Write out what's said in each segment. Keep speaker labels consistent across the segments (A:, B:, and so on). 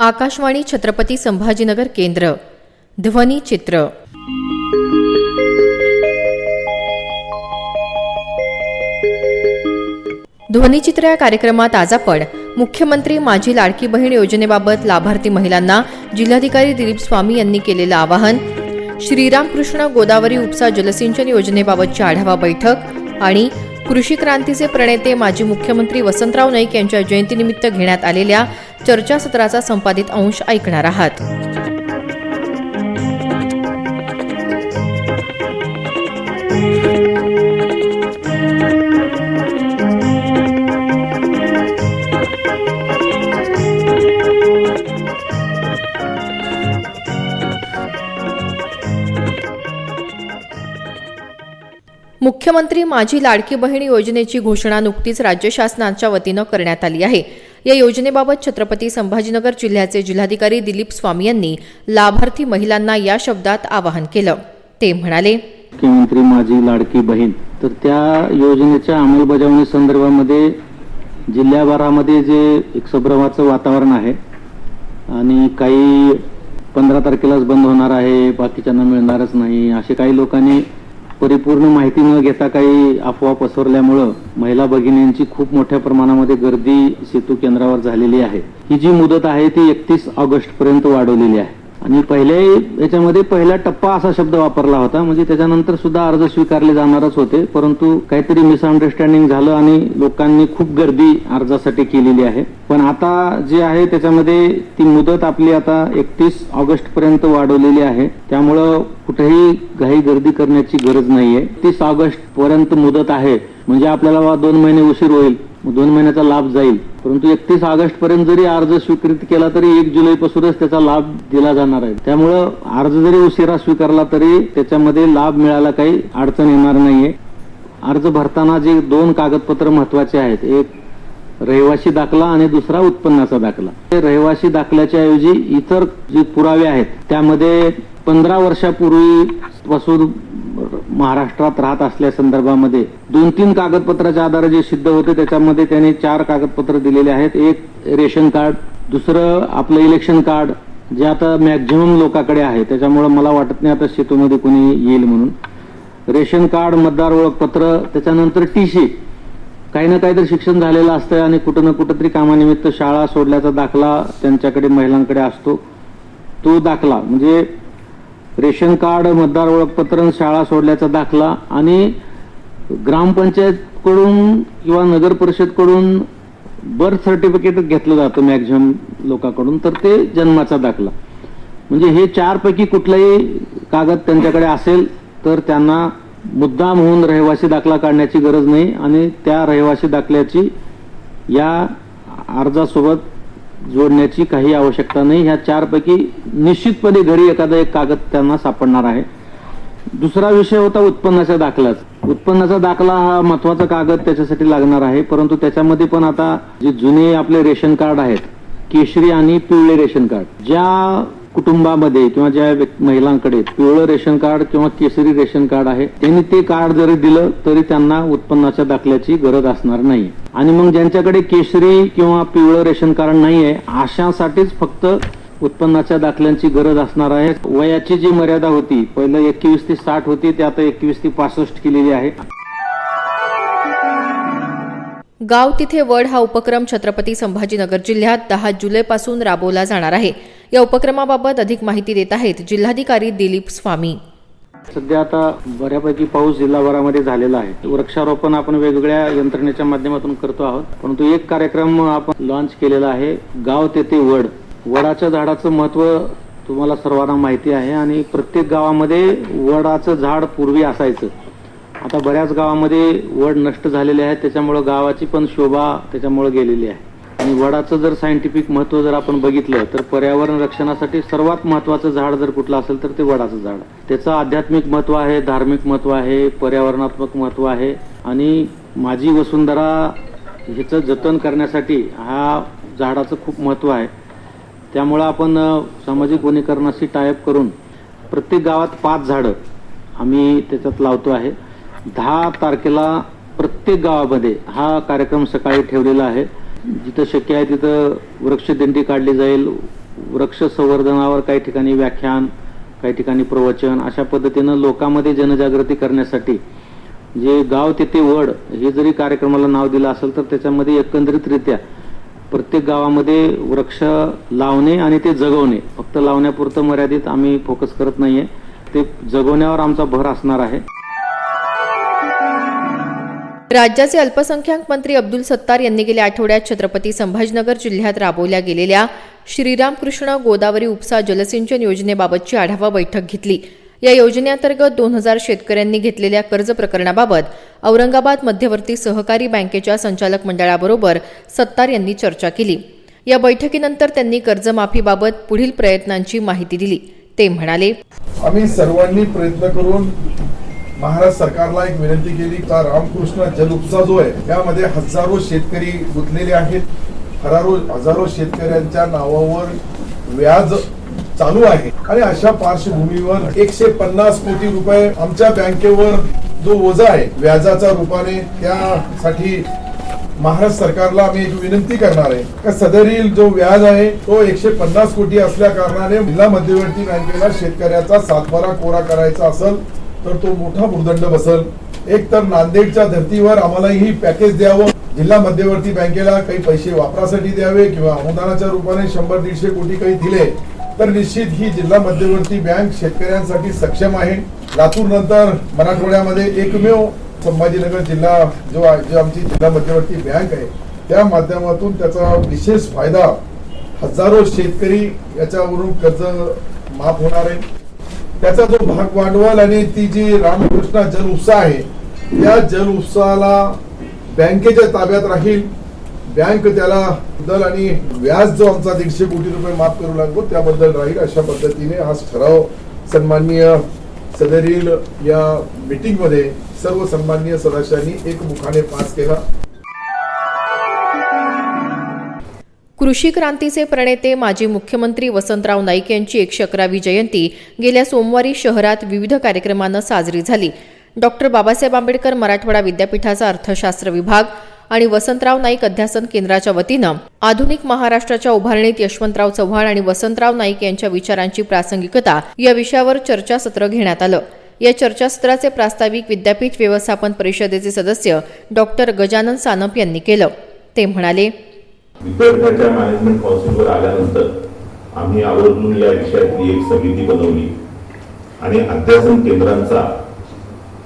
A: आकाशवाणी छत्रपती संभाजीनगर केंद्र ध्वनी चित्र. ध्वनिचित्र या कार्यक्रमात आज आपण मुख्यमंत्री माझी लाडकी बहीण योजनेबाबत लाभार्थी महिलांना जिल्हाधिकारी दिलीप स्वामी यांनी केलेलं आवाहन श्रीरामकृष्ण गोदावरी उपसा जलसिंचन योजनेबाबतची आढावा बैठक आणि कृषी क्रांतीचे प्रणेते माजी मुख्यमंत्री वसंतराव नाईक यांच्या जयंतीनिमित्त घेण्यात आलेल्या चर्चासत्राचा संपादित अंश ऐकणार आहात. मुख्यमंत्री माझी लाडकी बहीण योजनेची घोषणा नुकतीच राज्य शासनाच्या वतीनं करण्यात आली आहे. या योजनेबाबत छत्रपती संभाजीनगर जिल्ह्याचे जिल्हाधिकारी दिलीप स्वामी यांनी लाभार्थी महिलांना या शब्दात आवाहन केलं. ते म्हणाले
B: मुख्यमंत्री माझी लाडकी बहीण. तर त्या योजनेच्या अंमलबजावणी संदर्भामध्ये जिल्ह्याभरामध्ये जे एक संभ्रमाचं वातावरण आहे आणि काही पंधरा तारखेलाच बंद होणार आहे बाकीच्यांना मिळणारच नाही असे काही लोकांनी परिपूर्ण माहिती न घेता काही अफवा पसरल्यामुळं महिला भगिनींची खूप मोठ्या प्रमाणामध्ये गर्दी सेतू केंद्रावर झालेली आहे. ही जी मुदत आहे ती एकतीस ऑगस्ट पर्यंत वाढवलेली आहे. आणि पहिले याच्यामध्ये पहिला टप्पा असा शब्द वापरला होता. म्हणजे त्याच्यानंतर सुद्धा अर्ज स्वीकारले जाणारच होते. परंतु काहीतरी मिसअंडरस्टँडिंग झालं आणि लोकांनी खूप गर्दी अर्जासाठी केलेली आहे. पण आता जे आहे त्याच्यामध्ये ती मुदत आपली आता एकतीस ऑगस्ट पर्यंत वाढवलेली आहे. त्यामुळं कुठेही घाई गर्दी करण्याची गरज नाहीये. तीस ऑगस्ट पर्यंत मुदत आहे. म्हणजे आपल्याला दोन महिने उशीर होईल. दोन महिन्याचा लाभ जाईल. परंतु एकतीस ऑगस्ट पर्यंत जरी अर्ज स्वीकृत केला तरी एक जुलै पासूनच त्याचा लाभ दिला जाणार आहे. त्यामुळं अर्ज जरी उशिरा स्वीकारला तरी त्याच्यामध्ये लाभ मिळायला काही अडचण येणार नाहीये. अर्ज भरताना जे दोन कागदपत्र महत्त्वाचे आहेत एक रहिवासी दाखला आणि दुसरा उत्पन्नाचा दाखला. ते रहिवासी दाखल्याच्या ऐवजी इतर जे पुरावे आहेत त्यामध्ये पंधरा वर्षापूर्वी पासून महाराष्ट्रात राहत असल्या संदर्भामध्ये दोन तीन कागदपत्राच्या आधारे जे सिद्ध होते त्याच्यामध्ये त्याने चार कागदपत्र दिलेले आहेत. एक रेशन कार्ड दुसरं आपलं इलेक्शन कार्ड जे आता मॅक्झिमम लोकांकडे आहे. त्याच्यामुळे मला वाटत नाही आता सेतूमध्ये कोणी येईल म्हणून. रेशन कार्ड मतदार ओळखपत्र त्याच्यानंतर टी सी काही ना काहीतरी शिक्षण झालेलं असतं आणि कुठं ना कुठं तरी कामानिमित्त शाळा सोडल्याचा दाखला त्यांच्याकडे महिलांकडे असतो. तो दाखला. म्हणजे रेशन कार्ड मतदार ओळखपत्र शाळा सोडल्याचा दाखला आणि ग्रामपंचायतकडून किंवा नगर परिषदकडून बर्थ सर्टिफिकेट घेतलं जातं मॅक्झिमम लोकांकडून. तर ते जन्माचा दाखला. म्हणजे हे चारपैकी कुठलाही कागद त्यांच्याकडे असेल तर त्यांना मुद्दाम होऊन रहिवासी दाखला काढण्याची गरज नाही. आणि त्या रहिवासी दाखल्याची या अर्जासोबत जोडण्याची काही आवश्यकता नाही. ह्या चारपैकी निश्चितपणे घरी एखादा एक कागद त्यांना सापडणार आहे. दुसरा विषय होता उत्पन्नाच्या दाखलाच. उत्पन्नाचा दाखला हा महत्त्वाचा कागद त्याच्यासाठी लागणार आहे. परंतु त्याच्यामध्ये पण आता जे जुने आपले रेशन कार्ड आहेत केशरी आणि पिवळे रेशन कार्ड ज्या कुटुंबामध्ये किंवा ज्या महिलांकडे पिवळं रेशन कार्ड किंवा केसरी रेशन कार्ड आहे त्यांनी ते कार्ड जरी दिलं तरी त्यांना उत्पन्नाच्या दाखल्याची गरज असणार नाही. आणि मग ज्यांच्याकडे केशरी किंवा पिवळं रेशन कार्ड नाही आहे अशासाठीच फक्त उत्पन्नाच्या दाखल्यांची गरज असणार आहे. वयाची जी मर्यादा होती पहिलं एकवीस ते साठ होती ते आता एकवीस ते पासष्ट केलेली आहे.
A: गाव तिथे वड हा उपक्रम छत्रपती संभाजीनगर जिल्ह्यात दहा जुलैपासून राबवला जाणार आहे. या उपक्रमाबाबत अधिक माहिती देत आहेत जिल्हाधिकारी दिलीप स्वामी.
B: सध्या आता बऱ्यापैकी पाऊस जिल्हाभरामध्ये झालेला आहे. वृक्षारोपण आपण वेगवेगळ्या यंत्रणेच्या माध्यमातून करतो आहोत. परंतु एक कार्यक्रम आपण लॉन्च केलेला आहे गाव तेथे वड. वडाच्या झाडाचं महत्त्व तुम्हाला सर्वांना माहिती आहे आणि प्रत्येक गावामध्ये वडाचं झाड पूर्वी असायचं. आता बऱ्याच गावामध्ये वड नष्ट झालेले आहेत त्याच्यामुळं गावाची पण शोभा त्याच्यामुळे गेलेली आहे. आणि वडाचं जर सायंटिफिक महत्त्व जर आपण बघितलं तर पर्यावरण रक्षणासाठी सर्वात महत्वाचं झाड जर कुठलं असेल तर ते वडाचं झाड. त्याचं आध्यात्मिक महत्त्व आहे धार्मिक महत्त्व आहे पर्यावरणात्मक महत्त्व आहे. आणि माझी वसुंधरा ह्याचं जतन करण्यासाठी हा झाडाचं खूप महत्त्व आहे. त्यामुळं आपण सामाजिक वनीकरणाशी टायअप करून प्रत्येक गावात पाच झाडं आम्ही त्याच्यात लावतो आहे. दहा तारखेला प्रत्येक गावामध्ये हा कार्यक्रम सकाळी ठेवलेला आहे. जिथं शक्य आहे तिथं वृक्षदिंडी काढली जाईल. वृक्ष संवर्धनावर काही ठिकाणी व्याख्यान काही ठिकाणी प्रवचन अशा पद्धतीनं लोकांमध्ये जनजागृती करण्यासाठी जे गाव तेथे वड हे जरी कार्यक्रमाला नाव दिलं असेल तर त्याच्यामध्ये एकंदरीतरित्या प्रत्येक गावामध्ये वृक्ष लावणे आणि ते जगवणे फक्त लावण्यापुरतं मर्यादित आम्ही फोकस करत नाहीये. ते जगवण्यावर आमचा भर असणार आहे.
A: राज्याचे अल्पसंख्याक मंत्री अब्दुल सत्तार यांनी गेल्या आठवड्यात छत्रपती संभाजीनगर जिल्ह्यात राबवल्या गेलेल्या श्रीरामकृष्ण गोदावरी उपसा जलसिंचन योजनेबाबतची आढावा बैठक घेतली. या योजनेअंतर्गत दोन हजार शेतकऱ्यांनी घेतलेल्या कर्ज प्रकरणाबाबत औरंगाबाद मध्यवर्ती सहकारी बँकेच्या संचालक मंडळाबरोबर सत्तार यांनी चर्चा केली. या बैठकीनंतर त्यांनी कर्जमाफीबाबत पुढील प्रयत्नांची माहिती दिली. ते म्हणाले
C: आम्ही सर्वांनी प्रयत्न करून महाराष्ट्र सरकारला एक विनंती केली का रामकृष्ण जलउपसा जो आहे त्यामध्ये हजारो शेतकरी गुंतलेले आहेत. हजारो हजारो शेतकऱ्यांच्या नावावर व्याज चालू आहे. आणि अशा पार्श्वभूमीवर एकशे पन्नास कोटी रुपये आमच्या बँकेवर जो ओझा आहे व्याजाच्या रूपाने त्यासाठी महाराष्ट्र सरकारला आम्ही एक विनंती करणार आहे. का सदरील जो व्याज आहे तो एकशे पन्नास कोटी असल्या कारणाने जिल्हा मध्यवर्ती बँकेला शेतकऱ्याचा सातबारा कोरा करायचा असेल तर तो मोठा भूदंड बसल. एक तर नांदेडच्या धर्तीवर आम्हालाही पॅकेज द्यावं. जिल्हा मध्यवर्ती बँकेला काही पैसे वापरासाठी द्यावे किंवा अनुदानाच्या रूपाने शंभर दीडशे कोटी काही दिले तर निश्चित ही जिल्हा मध्यवर्ती बँक शेतकऱ्यांसाठी सक्षम आहे. लातूर नंतर मराठवाड्यामध्ये एकमेव संभाजीनगर जिल्हा जो आहे- जो आमची जिल्हा मध्यवर्ती बँक आहे त्या माध्यमातून त्याचा विशेष फायदा हजारो शेतकरी याच्यावरून कर्ज माफ होणार आहे. त्याचा जो भाग भांडवल आणि ती जी रामकृष्ण जल उपसा आहे या जल उपसाला बँकेच्या ताब्यात राहील. बँक त्याला दल आणि व्याज जो आमचा दीडशे कोटी रुपये माफ करू लागतो त्याबद्दल राहील. अशा पद्धतीने आज ठराव सन्माननीय सदरील या मीटिंगमध्ये सर्व सन्माननीय सदस्यांनी एकमुखाने पास केला.
A: कृषी क्रांतीचे प्रणेते माजी मुख्यमंत्री वसंतराव नाईक यांची एकशे अकरावी जयंती गेल्या सोमवारी शहरात विविध कार्यक्रमांना साजरी झाली. डॉक्टर बाबासाहेब आंबेडकर मराठवाडा विद्यापीठाचा अर्थशास्त्र विभाग आणि वसंतराव नाईक अध्यासन केंद्राच्या वतीनं आधुनिक महाराष्ट्राच्या उभारणीत यशवंतराव चव्हाण आणि वसंतराव नाईक यांच्या विचारांची प्रासंगिकता या विषयावर चर्चासत्र घेण्यात आलं. या चर्चासत्राचे प्रास्ताविक विद्यापीठ व्यवस्थापन परिषदेचे सदस्य डॉक्टर गजानन सानप यांनी केलं. ते म्हणाले
D: विद्यापीठाच्या मॅनेजमेंट काउन्सिलवर आल्यानंतर आम्ही आवर्जून या विषयातली एक समिती बनवली. आणि अध्यासन केंद्रांचा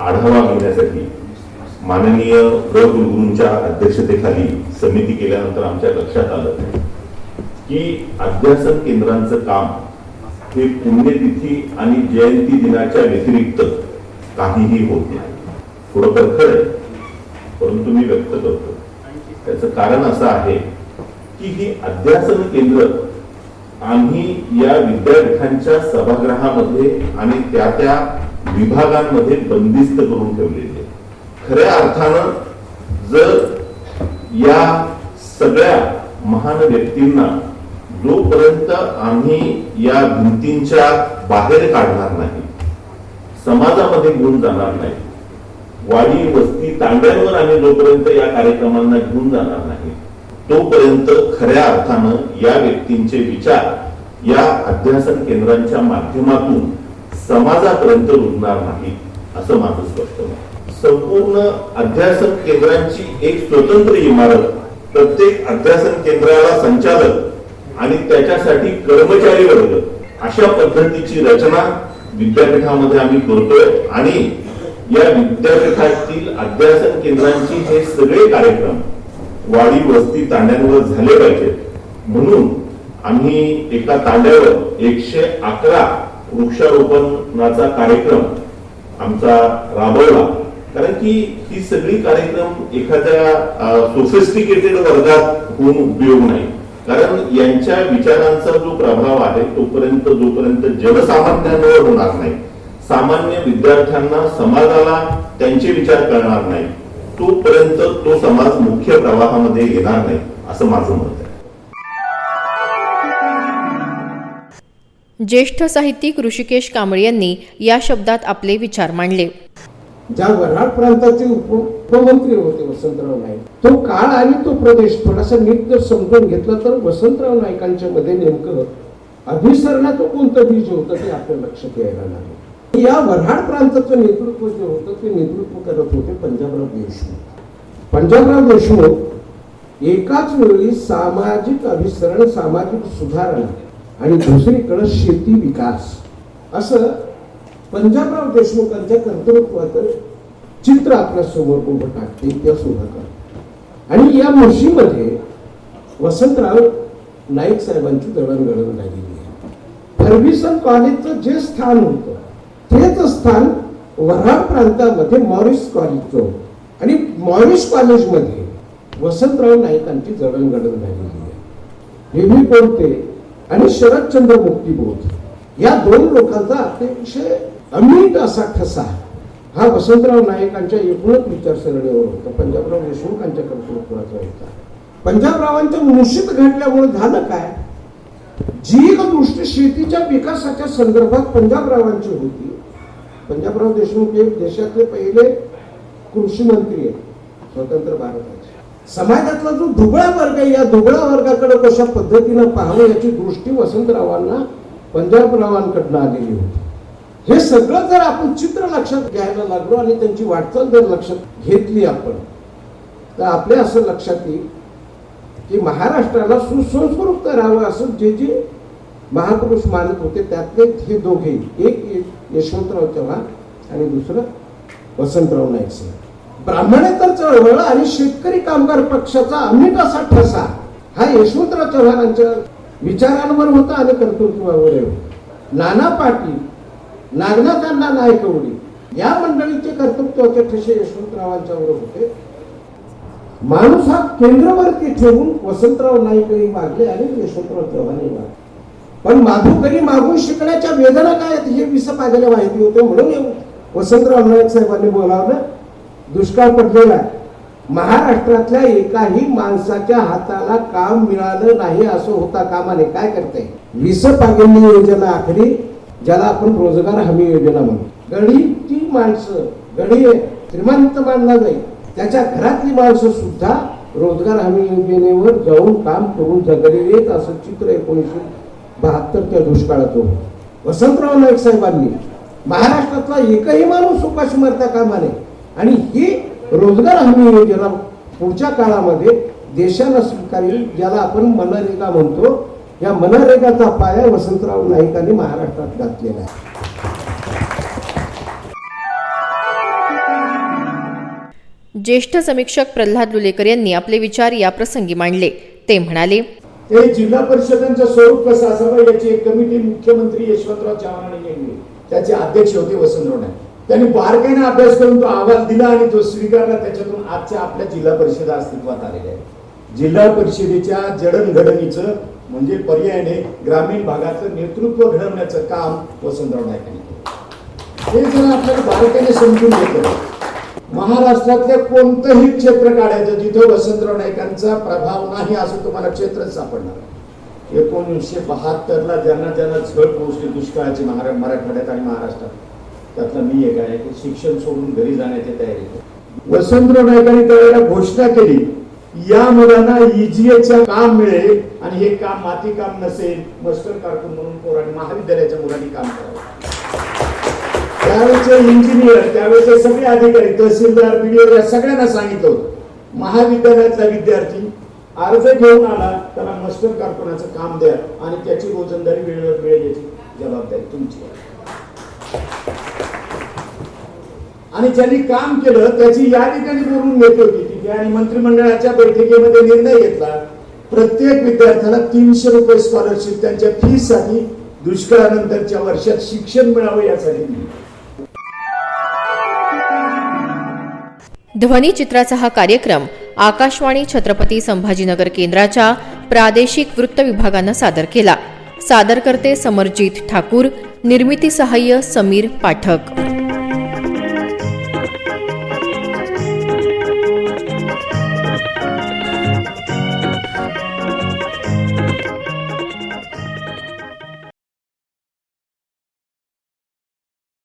D: आढावा घेण्यासाठी माननीय प्र. अध्यक्षतेखाली समिती केल्यानंतर आमच्या लक्षात आलं की अध्यासन केंद्रांचं काम हे पुण्यतिथी आणि जयंती दिनाच्या व्यतिरिक्त काहीही होत नाही. थोडंफार खरं आहे परंतु मी व्यक्त करतो. त्याचं कारण असं आहे की ही अध्यासन केंद्र आम्ही या विद्यापीठांच्या सभागृहामध्ये आणि त्या त्या विभागांमध्ये बंदिस्त करून ठेवलेली. आहे खऱ्या अर्थानं जर या सगळ्या महान व्यक्तींना जोपर्यंत आम्ही या भिंतींच्या बाहेर काढणार नाही समाजामध्ये घेऊन जाणार नाही वाडी वस्ती तांड्यांवर आम्ही जोपर्यंत या कार्यक्रमांना घेऊन जाणार नाही तोपर्यंत खऱ्या अर्थानं या व्यक्तींचे विचार या अध्यासन केंद्रांच्या माध्यमातून समाजापर्यंत रुजणार नाही असं माझं स्पष्ट संपूर्ण अध्यासन केंद्रांची एक स्वतंत्र इमारत प्रत्येक अध्यासन केंद्राला संचालक आणि त्याच्यासाठी कर्मचारी वर्ग अशा पद्धतीची रचना विद्यापीठामध्ये आम्ही करतोय आणि या विद्यापीठातील अध्यासन केंद्रांची हे सगळे कार्यक्रम वाडी वस्ती तांड्यांवर झाले पाहिजेत म्हणून आम्ही एका तांड्यावर एकशे अकरा वृक्षारोपणाचा कार्यक्रम आमचा राबवला. कारण की ही सगळी कार्यक्रम एखाद्या सोफिस्टिकेटेड वर्गात होऊन उपयोग नाही. कारण यांच्या विचारांचा जो प्रभाव आहे तोपर्यंत जोपर्यंत जनसामान्यांवर होणार नाही. सामान्य विद्यार्थ्यांना समाजाला त्यांचे विचार करणार नाही. तोपर्यंत तो समाज मुख्य प्रवाहामध्ये येणार नाही असं माझं मत आहे.
A: ज्येष्ठ साहित्यिक ऋषिकेश कांबळे यांनी या शब्दात आपले विचार मांडले.
E: ज्या वऱ्हाड प्रांताचे उप उपमंत्री होते वसंतराव नाईक तो काळ आणि तो प्रदेश थोडासा नीट जर समजून घेतला तर वसंतराव नाईकांच्या मध्ये नेमकं अभिसरणाचं कोणतं बीज होतं ते आपल्या लक्षात यायला लागलं. या वऱ्हाड प्रांताचं नेतृत्व जे होतं ते नेतृत्व करत होते पंजाबराव देशमुख. पंजाबराव देशमुख एकाच वेळी सामाजिक अभिसरण सामाजिक सुधारणा आणि दुसरीकडं शेती विकास असं पंजाबराव देशमुखांच्या कर्तृत्वाचं चित्र आपल्यासमोर उभं टाकते त्या उभं आणि या मुशीमध्ये वसंतराव नाईक साहेबांची दळणघडण झालेली आहे. फर्ग्युसन कॉलेजचं जे स्थान होतं तेच स्थान वऱ्हाड प्रांतामध्ये मॉरिस कॉलेजचं आणि मॉरिस कॉलेजमध्ये वसंतराव नाईकांची जडणघडण झालेली आहे. हे मी बोलते आणि शरदचंद्र मुक्तीबोध. या दोन लोकांचा अतिशय अमीट असा ठसा हा वसंतराव नाईकांच्या एकूणच विचारसरणीवर होता. पंजाबराव देशमुखांच्या कर्तृत्वाचा होता. पंजाबरावांच्या मुशीत घडल्यामुळे झालं काय? जी दृष्टी शेतीच्या विकासाच्या संदर्भात पंजाबरावांची होती. पंजाबराव देशमुख हे देशातले पहिले कृषी मंत्री आहेत स्वतंत्र भारताचे. समाजातला जो दुबळा वर्ग आहे या दुबळा वर्गाकडे कशा पद्धतीनं पाहावं याची दृष्टी वसंतरावांना पंजाबरावांकडनं आलेली होती. हे सगळं जर आपण चित्र लक्षात घ्यायला लागलो आणि त्यांची वाटचाल जर लक्षात घेतली आपण तर आपल्या असं लक्षात येईल की महाराष्ट्राला सुसंस्कृत राहावं असं जे जे महापुरुष मानत होते त्यातले हे दोघे एक यशवंतराव चव्हाण आणि दुसरं वसंतराव नाईक साहेब ब्राह्मणेतर चळवळ आणि शेतकरी कामगार पक्षाचा अमिट असा ठसा हा यशवंतराव चव्हाणांच्या विचारांवर होता आणि कर्तृत्वावर होता नाना पाटील नागनाथांना नायकवडी या मंडळीचे कर्तृत्वाचे ठसे यशवंतरावांच्यावर होते. माणूस हा केंद्रवरती ठेवून वसंतराव नाईकही मागले आणि यशवंतराव चव्हाणही मागले. पण माधुकरी मागून शिकण्याच्या वेदना काय आहेत? हे विस पाहिजेला माहिती होते म्हणून येऊ. वसंतराव नाईक साहेबांनी बोलावलं. दुष्काळ पडलेला आहे. महाराष्ट्रातल्या एकाही माणसाच्या हाताला काम मिळालं नाही असं होता कामाने काय करते? विस पागणी योजना आखली ज्याला आपण रोजगार हमी योजना म्हणतो. ती माणसं गडी श्रीमंत मानला जाईल. त्याच्या घरातली माणसं सुद्धा रोजगार हमी योजनेवर जाऊन काम करून जगलेली आहेत असं चित्र एकोणीसशे बहात्तरच्या दुष्काळात वसंतराव नाईक साहेबांनी महाराष्ट्रातला एकही माणूस उपाशी मरता कामा नये. आणि ही रोजगार हमी योजना पुढच्या काळामध्ये देशाला स्वीकारेल ज्याला आपण मनरेगा म्हणतो. या मनरेगाचा पाया वसंतराव नाईकांनी महाराष्ट्रात घातलेला आहे.
A: ज्येष्ठ समीक्षक प्रल्हाद लुलेकर यांनी आपले विचार या प्रसंगी मांडले. ते म्हणाले
F: ते जिल्हा परिषदांचं स्वरूप कसं असावं याची एक कमिटी मुख्यमंत्री यशवंतराव चव्हाण यांनी त्याचे अध्यक्ष होते वसंतराव नाईक त्यांनी बारकाईने अभ्यास करून तो अहवाल दिला आणि तो स्वीकारला. त्याच्यातून आजच्या आपल्या जिल्हा परिषदा अस्तित्वात आलेल्या आहेत. जिल्हा परिषदेच्या जडणघडणीचं म्हणजे पर्यायाने ग्रामीण भागाचं नेतृत्व घडवण्याचं काम वसंतराव नाईकांनी केलं. हे जर आपल्याला बारकाईने समजून घेतलं. महाराष्ट्रातलं कोणतंही क्षेत्र काढायचं जिथे वसंतराव नाईकांचा प्रभाव नाही असं तुम्हाला क्षेत्रच सापडणार. एकोणीसशे बहात्तरला ज्यांना ज्यांना झळ पोहोचली दुष्काळाची महारा मराठवाड्यात आणि महाराष्ट्रात त्यातला मी एक आहे की शिक्षण सोडून घरी जाण्याची तयारी वसंतराव नाईकांनी त्यावेळेला घोषणा केली या मुलांना इजीएचं काम मिळेल आणि हे काम माती काम नसेल मस्टर कारकून म्हणून पोरांनी महाविद्यालयाच्या मुलांनी काम करावं. त्यावेळेचे इंजिनियर त्यावेळेचे सगळे अधिकारी तहसीलदार बीडीओ या सगळ्यांना सांगितलं होतं. महाविद्यालयातला विद्यार्थी अर्ज घेऊन आला त्याला मास्टर कारखानाचं काम द्या आणि त्याची रोजंदारी वेळेवर वेळ याची जबाबदारी तुमची आणि ज्यांनी काम केलं त्याची या ठिकाणी बोलून घेतली होती. तिथे आणि मंत्रिमंडळाच्या बैठकीमध्ये निर्णय घेतला प्रत्येक विद्यार्थ्याला तीनशे रुपये स्कॉलरशिप त्यांच्या फीससाठी दुष्काळानंतरच्या वर्षात शिक्षण मिळावं यासाठी
A: ध्वनिचित्राचा हा कार्यक्रम आकाशवाणी छत्रपती संभाजीनगर केंद्राच्या प्रादेशिक वृत्त विभागानं सादर केला. सादरकर्ते समरजित ठाकूर निर्मिती सहाय्य समीर पाठक.